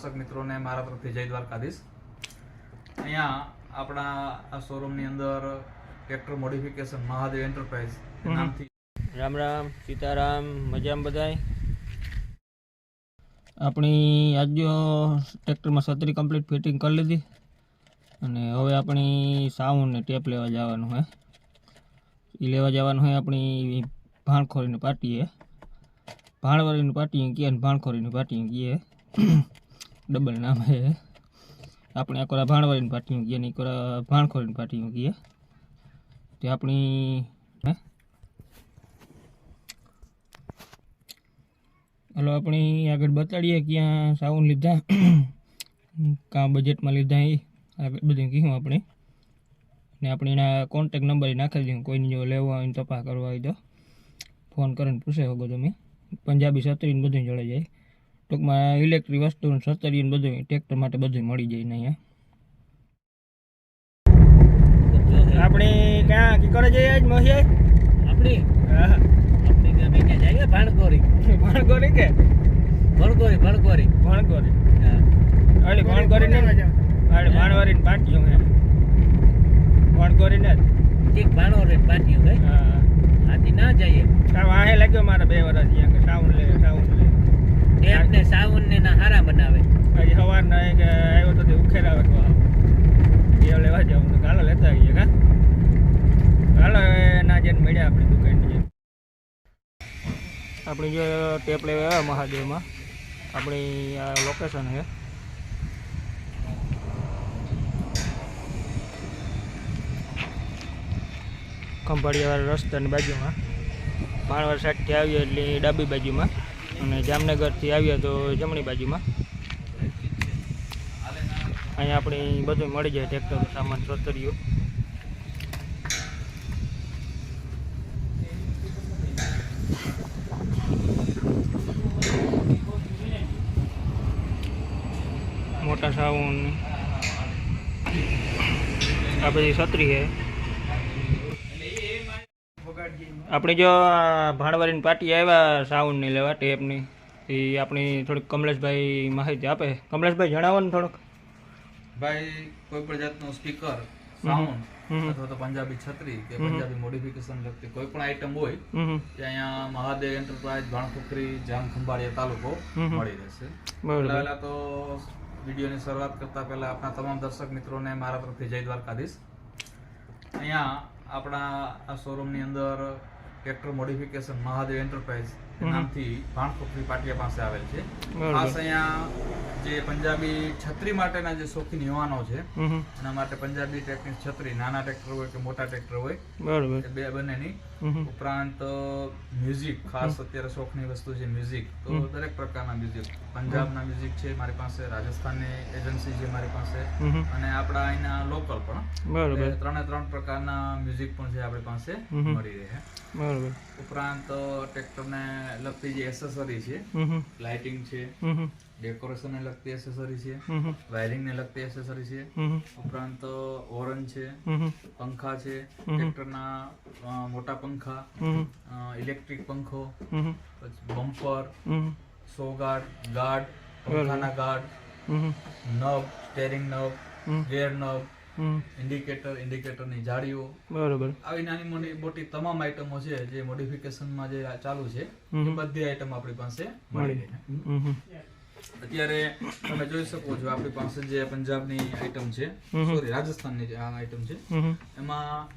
દર્શક મિત્રોને મારા તરફથી જય દ્વારકાધીશ. અહીંયા આપણા આ શોરૂમની અંદર ટ્રેક્ટર મોડિફિકેશન મહાદેવ એન્ટરપ્રાઇઝ નામથી રામ રામ સીતારામ મજામાં બધાય? આપણી આજ્યો ટ્રેક્ટરમાં છત્રી કમ્પ્લીટ ફિટિંગ કરી લીધી. અને હવે આપણી સાઉન્ડ ને ટેપ લેવા જવાનું હે. એ લેવા જવાનું હોય આપણી ભાણખોરીની પાર્ટીએ ભાણવારીની પાર્ટી કહીએ અને ભાણખોરીની પાર્ટી કહીએ ડબલ નામ હે. આપણે આ ભાણવાળીને પાર્ટી કહીએ ને કોરા ભાણખોરીને પાર્ટી મૂકીએ તે આપણી, હે? હલો, આપણે આગળ બતાડીએ ક્યાં સાઉન્ડ લીધા. કાં બજેટમાં લીધા એ આગળ બધું કીધું આપણે. ને આપણે એના કોન્ટેક નંબર નાખી દઉં કોઈને જો લેવા હોય તપાસ કરવા હોય તો. ફોન કરીને પૂછે શકો તમે. પંજાબી સત્રીને બધું જોડે જાય. ટૂંકમાં ઇલેક્ટ્રિક વસ્તુ ને ને બધું ટ્રેક્ટર માટે બધું મળી જાય ને અહીંયા. આપણે ક્યાં કી કરે જઈએ આજ મહિયા આપણી? હા. આપણી ક્યાં જાય ભાણકોરી ભણકોરી કે? ભણકોરી ભણકોરી ભણકોરી હા. અરે ભણકોરી ને અરે ભાણવારી ને પાટીઓ હે. ભણકોરી ને જ. ઠીક ભાણોરી પાટીઓ ભાઈ હા. આથી ના જઈએ. તાર આહે લાગ્યો મારા બે વર્ષ અહીંયા કે સાઉન્ડ લે સાઉન્ડ લે. ટેપ ને સાવન ને ના હારા બનાવે. આજે સવાર ના કે આવ્યો તો તે તો એ લેવા જાવ તો કાલો લેતા આવીએ, કા? હવે ના જેને મળ્યા આપણી દુકાન જે આપણી જે ટેપ લેવા આવ્યા મહાદેવમાં, આપણી આ લોકેશન છે. ખંભાળિયાવાળા રસ્તાની બાજુમાં. માણવર સાઈડથી આવીએ એટલે ડાબી બાજુમાં. અને જામનગરથી આવ્યા તો જમણી બાજુમાં. અહીંયા આપણે બધું મળી જાય ટ્રેક્ટર સામાન સોતરીઓ મોટા સાવન આ બધી છત્રી છે. આપણે જો ભાણવારીની પાર્ટી આવ્યા સાઉન્ડની લેવા ટેપની એ આપણી થોડીક કમલેશભાઈ માહિતી આપે. કમલેશભાઈ જણાવો ને થોડુંક. ભાઈ કોઈ પણ જાતનું સ્પીકર સાઉન્ડ અથવા તો પંજાબી છત્રી કે પંજાબી મોડિફિકેશન લગતી કોઈ પણ આઈટમ હોય. તે અહીંયા મહાદેવ એન્ટરપ્રાઇઝ ભાણપોખરી જામ ખંભાળિયા તાલુકો મળી રહેશે. પહેલા તો વિડીયોની શરૂઆત કરતા પહેલા આપણા તમામ દર્શક મિત્રોને મારા તરફથી જય દ્વારકાધીશ. અહીંયા આપણા આ શોરૂમની અંદર ટ્રેક્ટર મોડિફિકેશન મહાદેવ એન્ટરપ્રાઇઝ. નામથી ભાણપુખરી પાટિયા પાસે આવેલ છે. ખાસ અહીંયા જે પંજાબી છત્રી માટેના જે શોખીન યુવાનો છે. એના માટે પંજાબી ટ્રેકની છત્રી નાના ટ્રેક્ટર હોય કે મોટા ટ્રેક્ટર હોય બરોબર. બે બંનેની. ઉપરાંત મ્યુઝિક ખાસ અત્યારે શોખની વસ્તુ છે મ્યુઝિક તો દરેક પ્રકારના મ્યુઝિક પંજાબના મ્યુઝિક છે મારી પાસે રાજસ્થાનની એજન્સી છે મારી પાસે. અને આપણા અહીંના લોકલ પણ. બરોબર. ત્રણે ત્રણ પ્રકારના મ્યુઝિક પણ છે આપણી પાસે મળી રહે. બરાબર. ઉપરાંત ટ્રેક્ટરને લગતી જે એસેસરી છે. લાઇટિંગ છે હમ ને લગતી એસેસરી છે વાયરિંગ ને લગતી એસેસરી છે. ઉપરાંત ઓરન છે. પંખા છે. ટ્રેક્ટરના મોટા પંખા ઇલેક્ટ્રિક પંખો બમ્પર હમ હમ. So guard પંખાના guard. Knob steering knob gear knob indicator indicator ઇન્ડિકેટરની જાળીઓ બરોબર આવી નાની મોટી મોટી તમામ આઈટમો છે જે મોડિફિકેશનમાં જે ચાલુ છે એ બધી આઈટમ આપણી પાસે મળી રહે. અત્યારે તમે જોઈ શકો છો આપણી પાસે જે પંજાબની આઈટમ છે સોરી રાજસ્થાનની જે આ આઈટમ છે. એમાં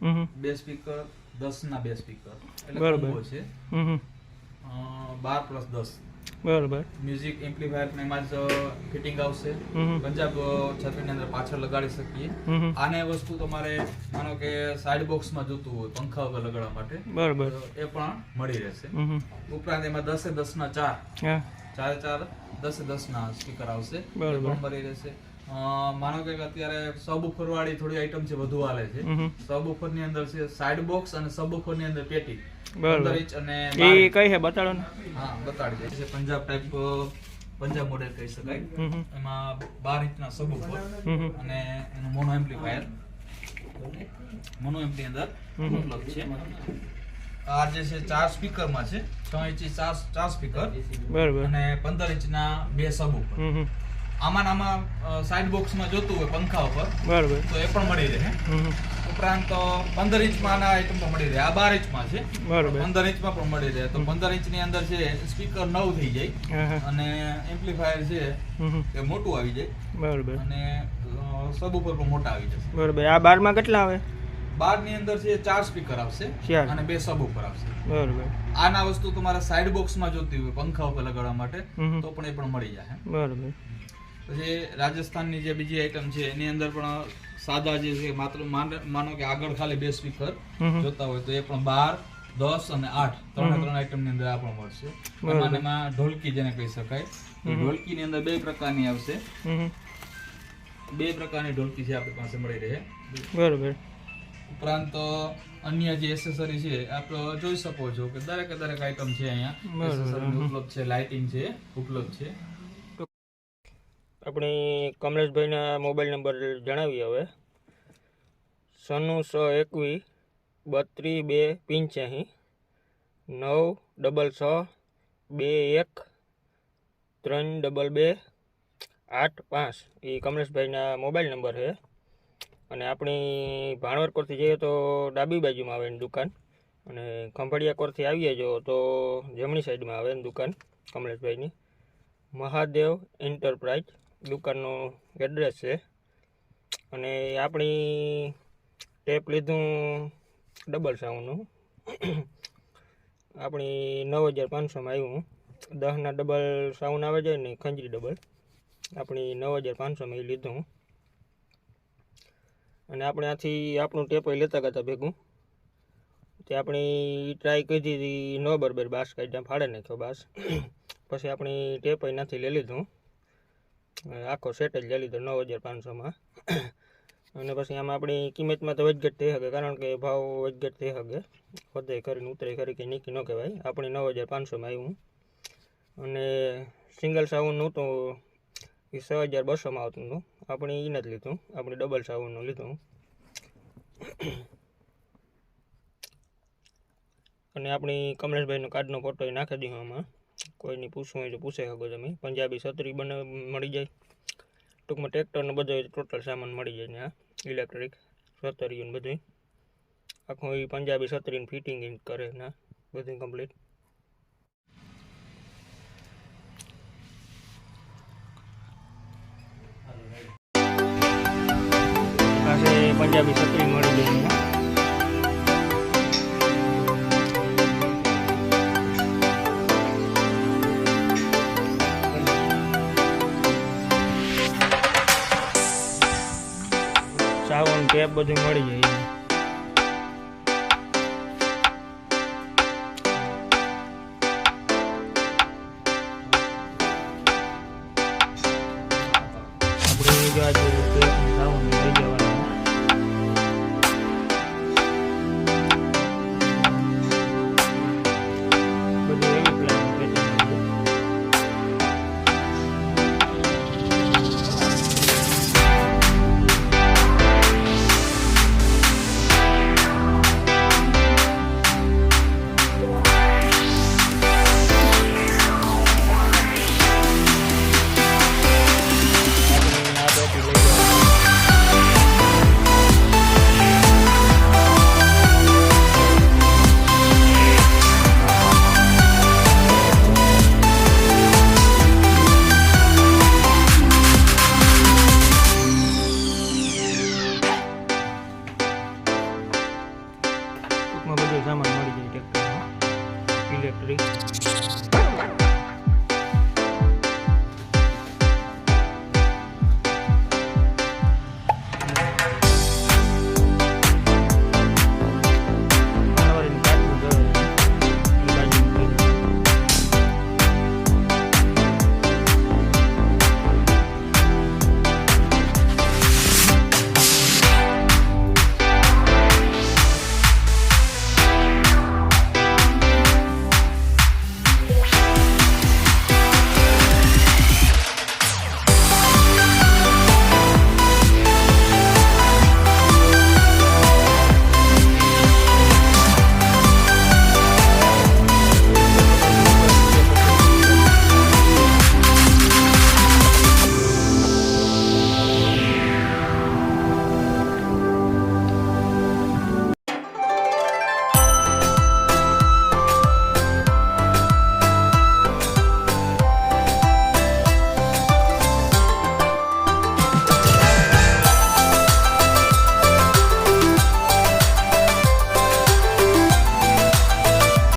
હમ હમ. બે સ્પીકર દસ ના બે સ્પીકર એટલે. છે બાર પ્લસ દસ બરોબર. મ્યુઝિક એમ્પ્લીફાયર એમાં જ ફિટિંગ આવશે. પંજાબ છત્રીની અંદર પાછળ લગાડી શકીએ. આને વસ્તુ તમારે માનો કે સાઈડ બોક્સમાં જોતું હોય પંખા વગર લગાડવા માટે બરાબર. એ પણ મળી રહેશે. ઉપરાંત એમાં દસે દસ ના ચાર ચારે ચાર દસે દસ ના સ્પીકર આવશે મળી રહેશે. માનો કે અત્યારે સબ વાળી થોડી આઈટમ છે વધુ હાલે છે. હમ. ની અંદર છે સાઈડ બોક્સ અને સબની અંદર પેટી. બરાબર. અને એ કઈ છે? બતાડો ને. હા બતાડી દે છે પંજાબ ટાઈપ પંજાબ મોડેલ કહી શકાય. એમાં બાર ઇંચના સબવૂફર હમ હમ. અને એનો મોનો એમ્પ્લીફાયર મોનો એમ્પની અંદર. ઉપલબ્ધ છે. આ જે છે ચાર સ્પીકરમાં છે. છ ઇંચી ચાર ચાર સ્પીકર. બરાબર. અને પંદર ઇંચના બે સબ ઉપર હમ હમ. આમાં આમાં સાઈડ બોક્સમાં જોતું હોય પંખા ઉપર બરાબર. તો એ પણ મળી રહે. ઉપરાંત પંદર ઇંચમાં આના આઈટમ પણ મળી રહે. આ બાર ઇંચમાં છે. બરાબર. પંદર ઇંચમાં પણ મળી રહે. તો પંદર ઇંચની અંદર છે સ્પીકર નવ થઈ જાય. અને એમ્પ્લીફાયર છે એ મોટું આવી જાય. બરાબર. અને સબ ઉપર પણ મોટા આવી જશે. બરાબર. આ બારમાં કેટલા આવે? બારની અંદર છે ચાર સ્પીકર આવશે અને બે સબ ઉપર આવશે. બરાબર. આના વસ્તુ તમારા સાઈડ બોક્સમાં જોતી હોય પંખા ઉપર લગાડવા માટે. તો પણ એ પણ મળી જાય. બરાબર. પછી રાજસ્થાનની જે બીજી આઈટમ છે એની અંદર પણ સાદા જે છે માત્ર માનો કે આગળ ખાલી બે સ્પીકર. જોતા હોય તો એ પણ બાર દસ અને આઠ ત્રણે ત્રણ આઈટમની અંદર આ પણ મળશે. એમાં એમાં ઢોલકી જેને કહી શકાય. એ ઢોલકી ની અંદર બે પ્રકારની આવશે. બે પ્રકારની ઢોલકી છે આપણી પાસે મળી રહે. બરાબર. ઉપરાંત અન્ય જે એસેસરી છે આપણે જોઈ શકો છો કે દરેક દરેક આઈટમ છે અહીંયા. એસેસરી ઉપલબ્ધ છે લાઇટિંગ છે ઉપલબ્ધ છે. આપણે કમલેશભાઈના મોબાઈલ નંબર જણાવીએ હવે. સન્નું સો એકવીસ બત્રીસ બે પંચ્યાસી, નવ ડબલ છ બે એક, ત્રણ ડબલ બે, આઠ પાંચ. એ કમલેશભાઈના મોબાઈલ નંબર છે. અને આપણી ભાણવર કોરથી જઈએ તો ડાબી બાજુમાં આવે એની દુકાન. અને ખંભાળિયાકોરથી આવીએ જો તો જમણી સાઈડમાં આવે એની દુકાન કમલેશભાઈની. મહાદેવ એન્ટરપ્રાઇઝ. દુકાનનું એડ્રેસ છે. અને આપણી ટેપ લીધું ડબલ સાઉન્ડનું આપણી નવ હજાર પાંચસોમાં આવ્યું દસના ડબલ સાઉન્ડ આવે છે ને ખંજરી ડબલ આપણી નવ હજાર પાંચસોમાં એ લીધું. અને આપણે આથી આપણું ટેપ લેતા હતા ભેગું. તે આપણી ટ્રાય કરી હતી ન બરાબર બાસ કાઢ્યા ફાડે નાખ્યો બાસ. પછી આપણી ટેપ નથી લઈ લીધું. આખો સેટ જ લઈ લીધો, નવ હજાર પાંચસોમાં. અને પછી આમાં આપણી કિંમતમાં તો વધઘટ થઈ શકે, કારણ કે ભાવ વધઘટ થઈ શકે. વધે કરીને ઉતરે ખરી કે નીકી ન કહેવાય. આપણે નવ હજાર પાંચસોમાં આવ્યું અને સિંગલ સાઉન્ડનું તો એ છ હજાર બસોમાં આવતું હતું. આપણે એ નથી લીધું. આપણે ડબલ સાઉન્ડનું લીધું અને આપણી કમલેશભાઈનો કાર્ડનો ફોટો એ નાખી દીધો આમાં. કોઈની પૂછવું હોય તો પૂછે શકો તમે પંજાબી છત્રી બને, મળી જાય. ટૂંકમાં ટ્રેક્ટરનો બધો ટોટલ સામાન મળી જાય ત્યાં ઇલેક્ટ્રિક છતરીઓ ને બધું આખું એ પંજાબી છત્રીને ફિટિંગ કરે ના બધું કમ્પ્લીટ પંજાબી છત્રી મળી જાય બધું મળી જાય સામાન મળી જાય ટ્રેક્ટરમાં. ઇલેક્ટ્રિક.